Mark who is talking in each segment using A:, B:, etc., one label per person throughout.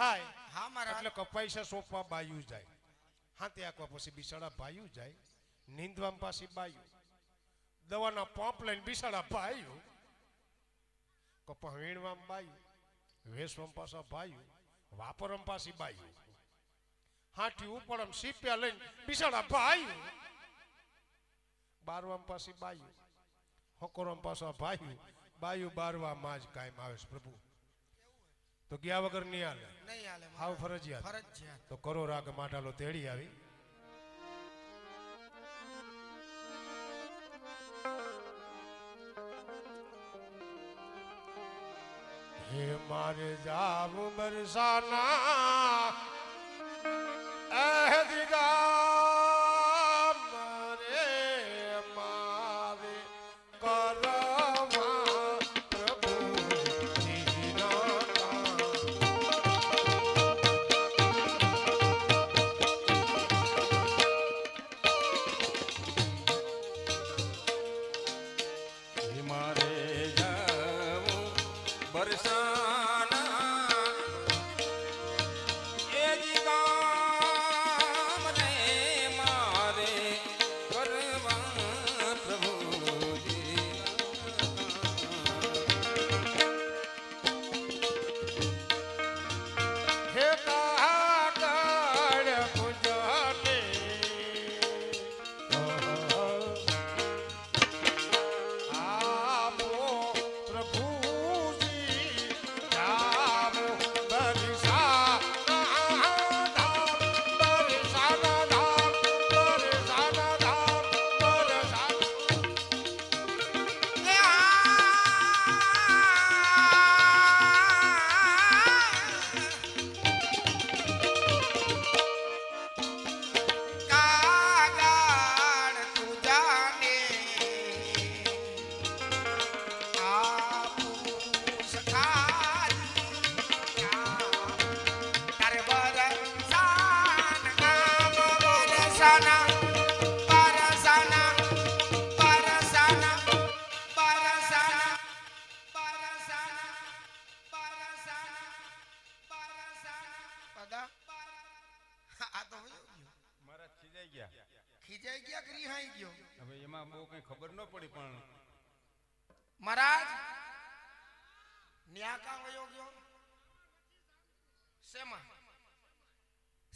A: થાય.
B: હા મારા
A: એટલે કપાઈસા સોંપવા બાયું જાય. હાથે આંકવા પછી બિસાડા ભાયું જાય. નીંદવા પાછી બાયું. દવાના પંપ લઈને બિસાડા ભાયું કપા વીણવા બાયું. વેસવા પાછા ભાયું વાપરમ પાછી બાયું. હાટી ઉપરમ સીપ્યા લઈને બિસાડા ભાયું બારવામ પાછી બાયું. હકોરમ પાછા ભાયું બાયું બારવામાં જ કાયમ આવે છે પ્રભુ. તો ગયા વગર નહીં હાલે.
B: નહીં હાલે
A: હાવ ફરજિયાત.
B: ફરજિયાત.
A: તો કરો રાગ માટાલો તેડી આવી. હે મારે જાવ બરસાના મારે
C: બરસાના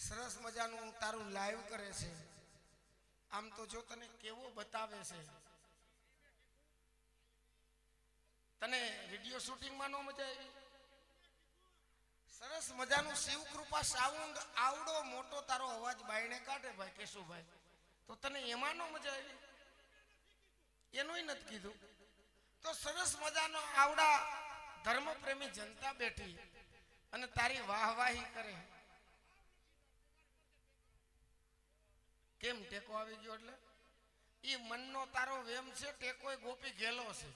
B: સરસ મજાનું તારું લાઈવ કરે છે. આમ તો જો તને કેવો બતાવે છે. તને વીડિયો શૂટિંગમાં નો મજા આવી? સરસ મજાનું શિવકૃપા સાઉન્ડ આવડો મોટો તારો અવાજ બાયણે કાઢે ભાઈ કેશુભાઈ. તો તને એમાં નો મજા આવી? એનુંય નથી કીધું. તો સરસ મજાનો આવડા ધર્મપ્રેમી જનતા બેઠી અને તારી વાહવાહી કરે. કેમ ટેકો આવી ગયો એટલે? એ મનનો તારો વેમ છે ટેકોય ગોપી ગેલો છે.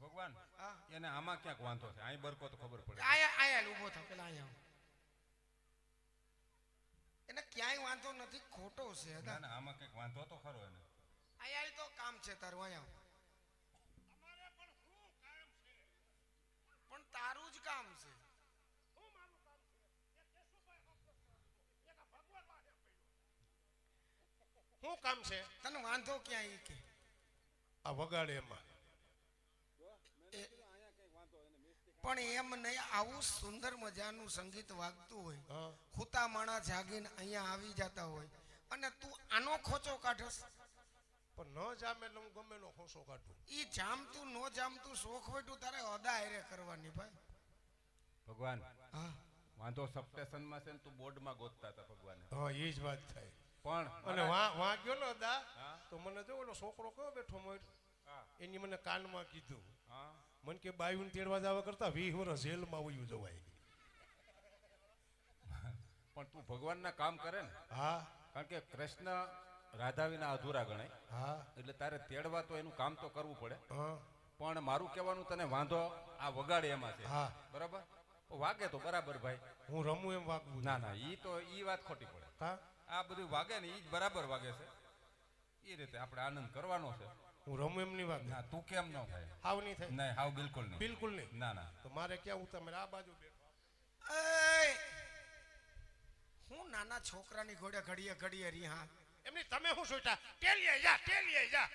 C: ભગવાન? એને આમાં ક્યાંક વાંધો છે? અહીં બરકો તો ખબર પડે.
B: આયા આયા ઊભો થા પેલા અહીંયા એને ક્યાંય વાંધો નથી ખોટો છે
C: ના
B: હતા
C: ના આમાં કંઈક વાંધો તો ખરો એને.
B: આયા તો કામ છે તારું અહીંયા પણ તારું જ કામ છે.
A: શું કામ છે?
B: તને વાંધો ક્યાં ઈ કે?
A: આ વગાડે એમાં.
B: પણ એમ નહીં આવું સુંદર મજાનું સંગીત વાગતું હોય ખૂતા માણા જાગીને અહીંયા આવી જતા હોય અને તું આનો ખોચો કાઢસ.
A: પણ ન જામે એટલે હું ગમે નો ખોસો કાઢું.
B: ઈ જામતું ન જામતું શોખ હોય તું તારે અદા હેરે કરવાની ભાઈ.
C: ભગવાન
B: હા.
C: વાંધો સબસ્ટેશનમાં છે ને તું બોર્ડમાં ગોતતા હતા ભગવાન.
A: હા એ જ વાત થાય.
C: પણ
A: અને વા વા ગયો ને દા. તો મને જો ઓલો છોકરો કયો બેઠો મોર એની મને કાનમાં કીધું. મને કે બાયુને તેડવા જવા કરતા વીસ વર્ષ જેલમાં વયું જવાય.
C: પણ તું ભગવાનના કામ કરે ને.
A: હા.
C: કારણ કે કૃષ્ણ રાધા વિના અધૂરા ગણાય.
A: હા.
C: એટલે તારે તેડવા તો એનું કામ તો કરવું પડે.
A: હા.
C: પણ મારું કહેવાનું તને વાંધો આ વગાડે એમાં છે.
A: હા.
C: બરાબર? તો વાગે તો બરાબર ભાઈ.
A: હું રમું એમ વાગવું
C: ના ના ઈ તો ઈ વાત ખોટી પડે.
A: હા.
C: આ બધું વાગે ને એ જ બરાબર વાગે છે. એ રીતે આપણે આનંદ કરવાનો છે.
A: હું રમું એમની વાત
C: ના તું કેમ ન થાય?
A: હાવ નહીં થાય.
C: નહીં હાવ બિલકુલ નહીં.
A: બિલકુલ નહીં.
C: ના ના.
A: તો મારે ક્યાં હું તમે આ બાજુ બેઠો?
B: એય! હું નાના છોકરાની ઘોડે ઘડીએ ઘડીએ રીહા
A: એમની તમે શું સોચતા ટેલીએ જા ટેલીએ જા.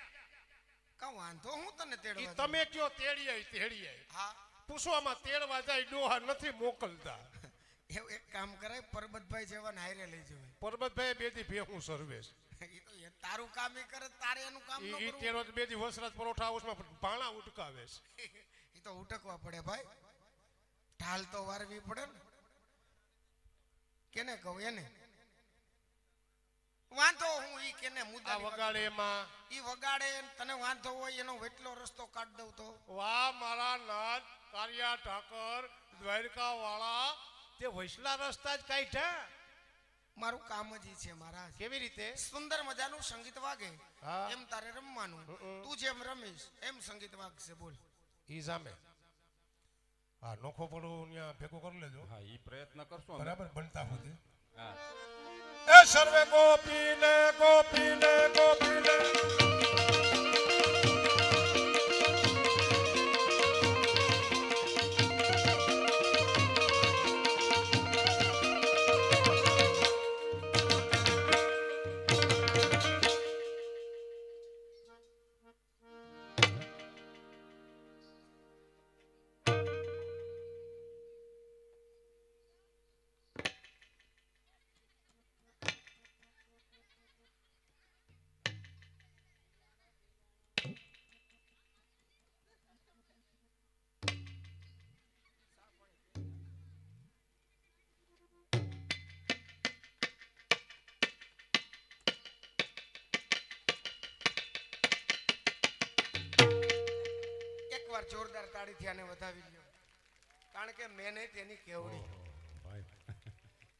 B: કા વાંધો હું તને
A: ઈ
B: તેડવા
A: તમે કયો તેડીએ તેડીએ?
B: હા.
A: પૂછવામાં તેડવા જાય ડોહા નથી મોકલતા.
B: એવું એક કામ કરાય પરબતભાઈ જેવા ને હારે લઈ જવાય.
A: પરબતભાઈ બે દી ભેહું સર્વેશ
B: ઈ તારું કામ એ કરે તારે એનું કામ ન
A: ઈ ઈ
B: કરવું.
A: તેડો બે દી વસરાજ પરોઠા હાઉસમાં ભાણા ઉટકાવે છે.
B: એ તો ઉટકવા પડે ભાઈ. ઢાલ તો વારવી પડે ને. કેને કહું એને? વાંધો હું ઈ કેને મુદ્દા
A: વગાડે એમાં.
B: ઈ વગાડે તને વાંધો હોય એનો વેટલો રસ્તો કાઢ દઉં તો.
A: વાહ મારા નાથ કારિયા ઠાકર દ્વારકા વાળા તે વૈસલા રસ્તા જ કાઢ્યા
B: મારું કામ જ ઈ છે મહારાજ.
A: કેવી રીતે?
B: સુંદર મજાનું સંગીત વાગે. એમ તારે રમવાનું. તું જેમ રમીશ એમ સંગીત વાગશે બોલ.
A: ઈ સામે હા નોખો પડો ત્યાં ભેગો કરી લેજો.
C: હા એ પ્રયત્ન કરશો
A: બરાબર? બનતા સુધી
C: હા.
A: એ સર્વે ગોપીને ગોપીને ગોપીને.
B: એકવાર જોરદાર તાળીથી આને વધાવી લ્યો. કારણ કે મહેનત તેની કેવડી.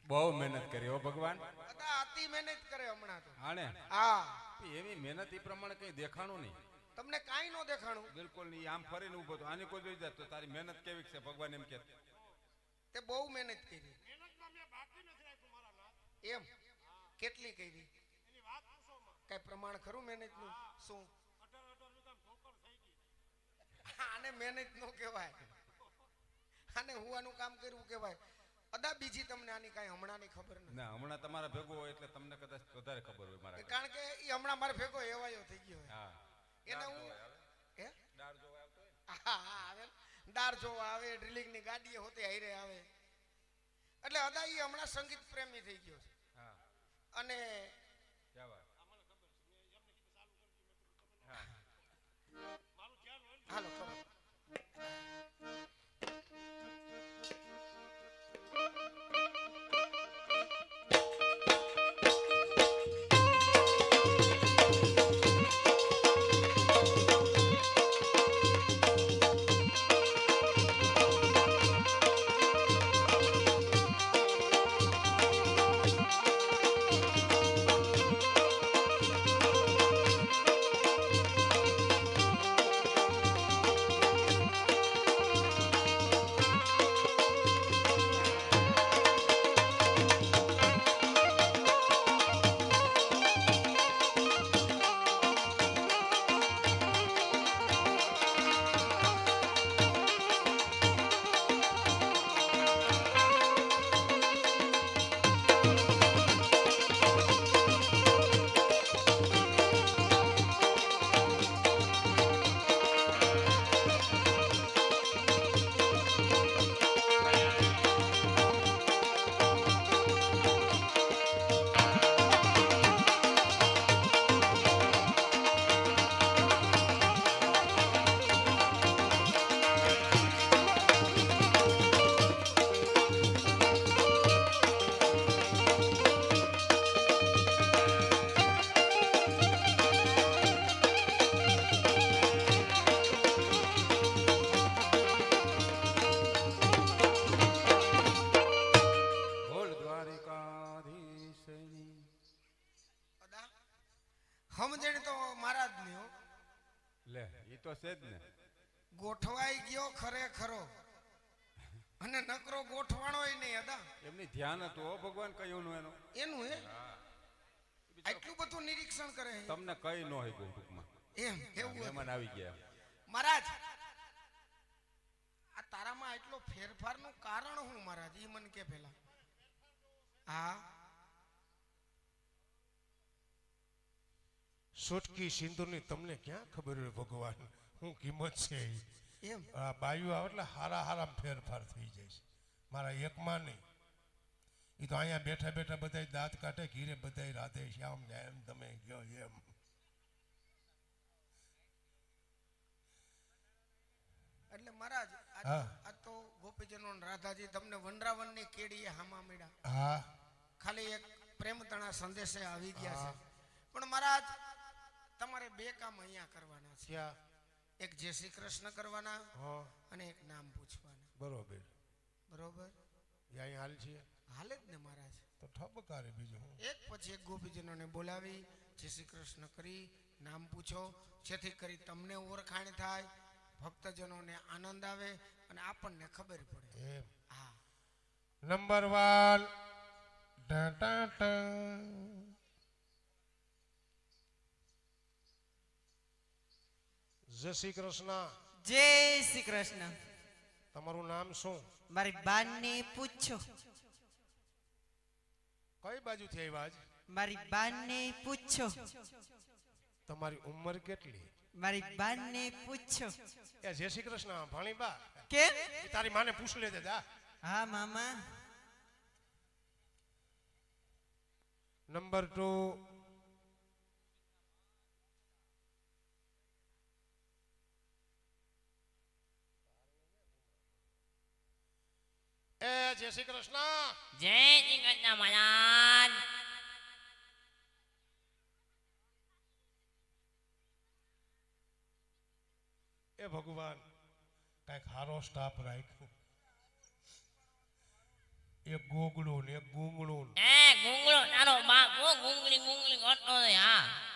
C: બહુ મહેનત કરી હો ભગવાન.
B: બધા અતિ મહેનત કરે હમણાં તો.
C: આણે?
B: હા.
C: એવી મહેનત એ પ્રમાણે કઈ દેખાણું નહીં.
B: તમને કાંઈ ન દેખાણું.
C: બિલકુલ નહીં આમ ફરીને ઊભો તો આની કોઈ જોઈ તો તારી મહેનત કેવી છે ભગવાન એમ કે
B: તે બહુ મહેનત કરી. એમ? કેટલી કરી? કઈ પ્રમાણ ખરું મહેનતનું શું? આને મહેનત નો કહેવાય. આને હુવાનું કામ કર્યું કહેવાય. અદા બીજી તમને આની કાંઈ હમણાંની ખબર નથી.
C: ના હમણાં તમારા ભેગો હોય એટલે તમને કદાચ વધારે ખબર હોય મારા
B: કારણ કે એ હમણાં મારે ભેગો એવાયો થઈ ગયો.
C: હા.
B: એને હું હે?
C: ડાર જોવા આવતો હોય
B: હા, હા, આવે. ડાર જોવા આવે ડ્રિલિંગની ગાડીએ હોતે હાઈરે આવે. એટલે અદા ઈ હમણાં સંગીત પ્રેમી થઈ ગયો છે.
C: હા.
B: અને હાલો કરો
C: ધ્યાન હતું હો ભગવાન કયું નું એનું?
B: એનું હે? આટલું બધું નિરીક્ષણ કરે
C: તમને કઈ ન હોય ટૂંકમાં.
B: એમ એવું.
C: મહેમાન આવી ગયા
B: મહારાજ આ તારામાં એટલો ફેરફારનું કારણ હું મહારાજ? એ મને કે પેલા હા.
A: સોટકી સિંદૂરની તમને ક્યાં ખબર હોય ભગવાન? શું કિંમત છે?
B: એમ?
A: આ બાયુ આવે એટલે હારા હારા ફેરફાર થઈ જાય છે. મારા એકમાં નહીં. એ તો અહીંયા બેઠા બેઠા બધા દાંત કાઢે ઘીરે બધા રાધે શ્યામ જાય એમ તમે કહો એમ
B: એટલે મહારાજ આ તો ગોપીજનો રાધાજી તમને વનરાવનની કેડીએ હામા મળ્યા
A: હા.
B: ખાલી એક પ્રેમતણા સંદેશે આવી ગયા છે. પણ મહારાજ તમારે બે કામ અહીંયા કરવાના છે. એક જય શ્રી કૃષ્ણ કરવાના અને એક નામ પૂછવાના.
A: બરોબર.
B: બરોબર?
A: અહીંયા હાલ છે?
B: હાલે જ ને મહારાજ.
A: તો ઠપકારે બીજું
B: એક પછી એક ગોપીજનોને બોલાવી જય શ્રી કૃષ્ણ કરી નામ પૂછો. જેથી કરી તમને ઓળખાણ થાય ભક્તજનોને આનંદ આવે અને આપણને ખબર પડે.
A: એમ.
B: હા.
A: Number one. જય શ્રી કૃષ્ણ.
D: જય શ્રી કૃષ્ણ.
A: તમારું નામ શું?
D: મારી બાને પૂછો.
A: કઈ બાજુથી આવ્યા આજ?
D: મારી બાને પૂછો.
A: તમારી ઉંમર કેટલી?
D: મારી બાને પૂછો.
A: એ જય શ્રી કૃષ્ણ ભાણી બા કે તારી માને પૂછ લે જા
D: હા મામા.
A: નંબર ટુ એ જય શ્રી કૃષ્ણ.
E: જય શ્રી કૃષ્ણ મહારાજ.
A: એ ભગવાન કંઈક હારો સ્ટાફ રાખ્યો. એક ગોગડું ને એક ગુંગળું
E: એ ગુંગળો તારો બાપ ઓ ગુંગળી ગુંગળી ગોટો હા.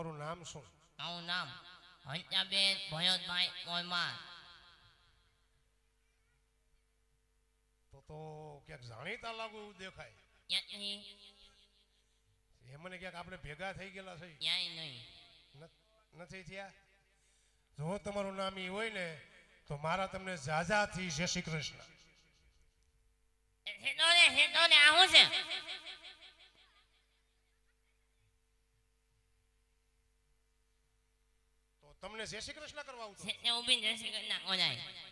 A: તમારું નામ શું?
E: મારું નામ હંચાબેન ભયોતભાઈ મોહમાન
A: તો તો ક્યાંક જાણીતા લાગુ દેખાય. એ મને ક્યાંક આપણે ભેગા થઈ ગયેલા છે.
E: ક્યાંય નહીં.
A: નથી થયા? જો તમારું નામ એ હોય ને તો મારા તમને જાજાથી જય શ્રી કૃષ્ણ.
E: હેતો ને હેતો ને આ છે
A: તો તમને જય શ્રી કૃષ્ણ કરવા આવું
E: છેટે ઊભી જય શ્રી કૃષ્ણ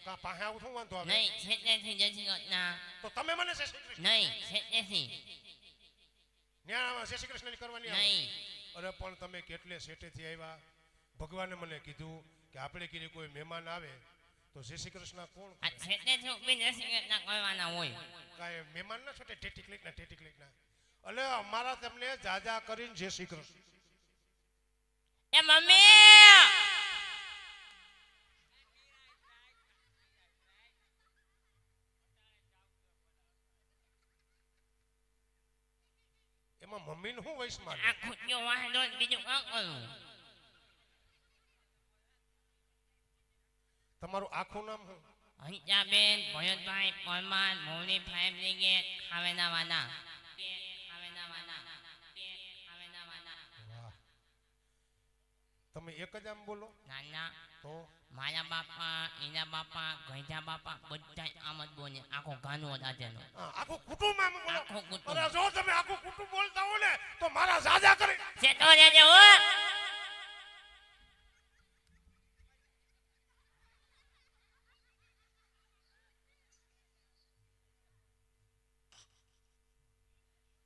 A: કા પાસે આવું શું વાંધો આવે?
E: નહીં છેટેથી જય શ્રી કૃષ્ણ.
A: તો તમે મને જય શ્રી કૃષ્ણ.
E: નહીં છેટેથી
A: ન્યા જય શ્રી કૃષ્ણ કરવાની
E: નહીં.
A: અરે પણ તમે કેટલે સેટેથી આવ્યા? ભગવાને મને કીધું કે આપણે કીધું કોઈ મહેમાન આવે તો જય શ્રી કૃષ્ણ કોણ
E: આ છેટેથી ઊભી જય શ્રી કૃષ્ણ કરવાના હોય.
A: કાય મહેમાન ના છોટે ટેટી ક્લિક ના ટેટી ક્લિક ના. એટલે અમારા તમને જાજા કરીને જય શ્રી કૃષ્ણ.
E: એ મમ્મી
A: એમાં નું શું વયસ માને
E: આ વાંધો ને બીજું કાં કરું
A: તમારું આખું નામ શું
E: બેન ભયંતભાઈ પરમાર મૌલી ફાઈવ બ્રિગેડ ખાવેના વાના ખાવેના વાના ખાવેના વાના
A: વાહ તમે એક જ આમ બોલો?
E: નાના.
A: તો?
E: મારા બાપા એના બાપા ગઈઢા બાપા બધા આમ જ બોલે. આખો ગાનો દાદાનો
A: આખો કુટુંબ આમ બોલો.
E: આખો કુટુંબ.
A: અરે જો તમે આખો કુટુંબ બોલતા હો ને તો મારા જાજા કરી.
E: સેતો રહેજે હો.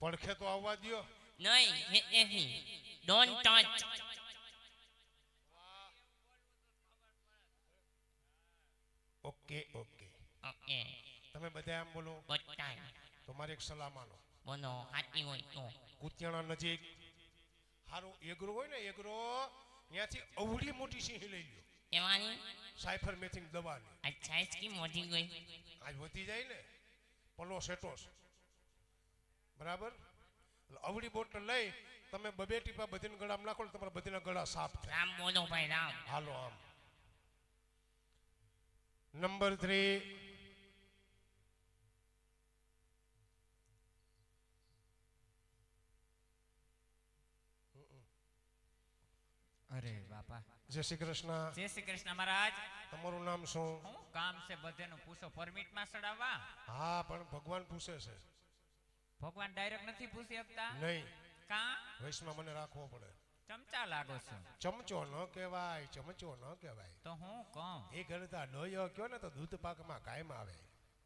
A: પડખે તો આવવા દ્યો.
E: નહીં ખેતેથી don't touch
A: okay okay.
E: Okay.
A: તમે બધા એમ બોલો
E: બટાઈ
A: તો મારી એક સલાહ માનો.
E: બોલો સાચી હોય તો.
A: કુતિયાણા નજીક હારો એગરો હોય ને એગરો ત્યાંથી અવળી મોટી સિંહ લઈ લ્યો.
E: એવાની?
A: સાયફર મેથિંગ દવાની.
E: આ સાઈઝ કી મોટી ગઈ?
A: આજ વધી જાય ને પલો સેટોસ બરાબર? અવળી બોટલ લઈ તમે બબે ટીપા બધીના ગળામાં નાખો તમારા બધીના ગળા સાફ થાય.
E: રામ બોલો ભાઈ રામ.
A: હાલો આમ. नंबर थ्री
F: अरे बापा।
A: जय श्री कृष्ण।
F: जय श्री कृष्ण महाराज।
A: तमरु नाम शू
F: काम से बधे नु पूछो परमिट मा
A: सडावा हाँ पण भगवान पूछे
F: छे भगवान डायरेक्ट नथी पूछी
A: सकता
F: नहीं
A: का वैष्णव मने राखवो पड़े
F: ચમચા લાગો છો?
A: ચમચો ન કહેવાય ચમચો ન કહેવાય.
F: તો હું કહું.
A: એ ગણતા ડોયો કયો ને તો દૂધ પાકમાં કાયમ આવે.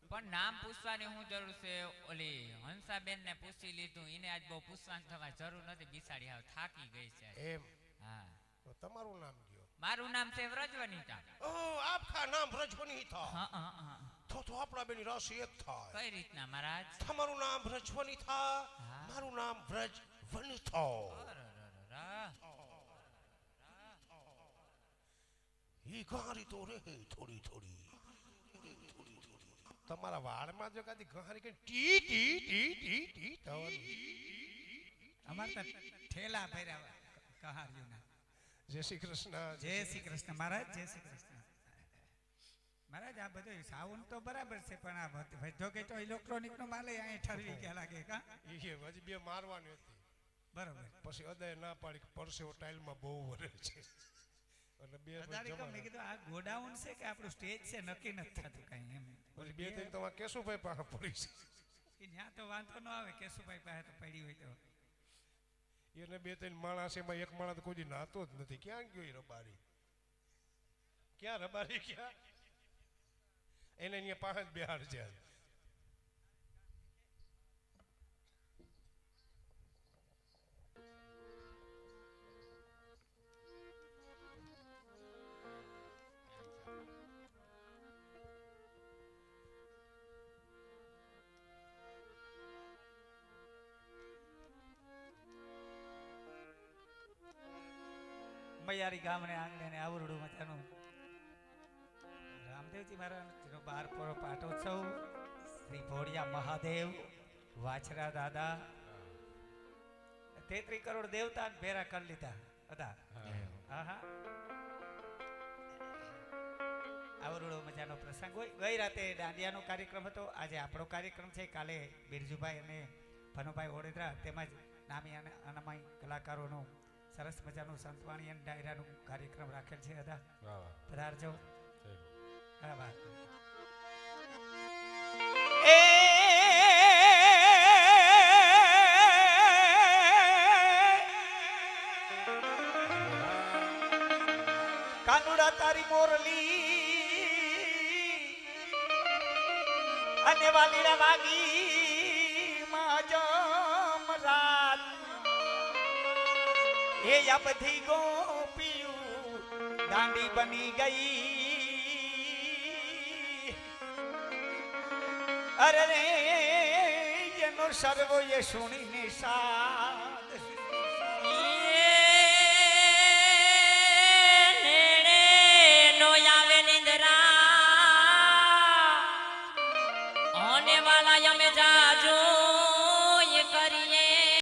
F: પણ નામ પૂછવાની હું જરૂર છે? ઓલી હંસાબેન ને પૂછી લીધું. એને આજ બહુ પૂછવાની થવા જરૂર નથી. બિસાડી હાવ થાકી ગઈ છે.
A: એમ?
F: હા.
A: તો તમારું નામ કયો?
F: મારું નામ છે વ્રજવનિતા.
A: ઓ આપકા નામ વ્રજવનિતા.
F: હા હા હા.
A: તો તો આપણા બેની રાશિ એક થાય.
F: કઈ રીતના મહારાજ?
A: તમારું નામ વ્રજવનિતા થા મારું નામ વ્રજ વની થા
F: અરરરરર.
A: ઈ ગારી તો રે થોડી થોડી તમારા વાળમાં જો કાદી ઘારી કે ટી ટી ટી ટી ટી થવાની.
G: અમાર તો ઠેલા ભર્યા કહાર્યુના
A: જય શ્રી કૃષ્ણ
G: જય શ્રી કૃષ્ણ. મહારાજ જય શ્રી કૃષ્ણ. મહારાજ આ બધું સાઉન્ડ તો બરાબર છે પણ આ વધ- વધ્યો કે તો ઇલેક્ટ્રોનિક નો માલે અહીં ઠરવી ગયા લાગે કા?
A: એ હજી બે મારવાની હતી.
G: બરાબર.
A: પછી અદય ના પાડી કે પરસેવો ટાઇલમાં બહુ વરે છે. એટલે બે
G: મેં કીધું આ ગોડાઉન છે કે આપણું સ્ટેજ છે નક્કી નથી થતું કઈ એમ.
A: પછી બે ત્રણ તમારે કેશુભાઈ પાસે પડી છે.
G: ત્યાં તો વાંધો ન આવે કેશુભાઈ પાસે તો પડી હોય તો.
A: એને બે ત્રણ માણસ એમાં એક માણસ કોઈ નાતો જ નથી. ક્યાં ગયો એ રબારી? ક્યાં રબારી ક્યાં? એને અહીંયા પાસે બિહાર છે.
G: મૈયારી ગામને આંગણે ને આવરડું મજાનું રામદેવજી મહારાજનો બાર પોરો પાટોત્સવ શ્રી ભોળિયા મહાદેવ વાછરા દાદા તેત્રી કરોડ દેવતા ભેરા કરી લીધા હતા હા. હા આવરડો મજાનો પ્રસંગ હોય. ગઈ રાતે દાંડિયાનો કાર્યક્રમ હતો. આજે આપણો કાર્યક્રમ છે. કાલે બિરજુભાઈ અને ભનુભાઈ ઓડેદરા તેમજ નામી અને અનામાઈ કલાકારોનો સરસ મજાનું સંતવાણી અને ડાયરાનું કાર્યક્રમ રાખેલ છે અદા. પધારજો.
C: હા.
G: વાત કાનુડા તારી મોરલી અને વાલીરા વાગી એ આ બધી દાંડી બની ગઈ. અરે એનો સર્વો એ સુણીને સા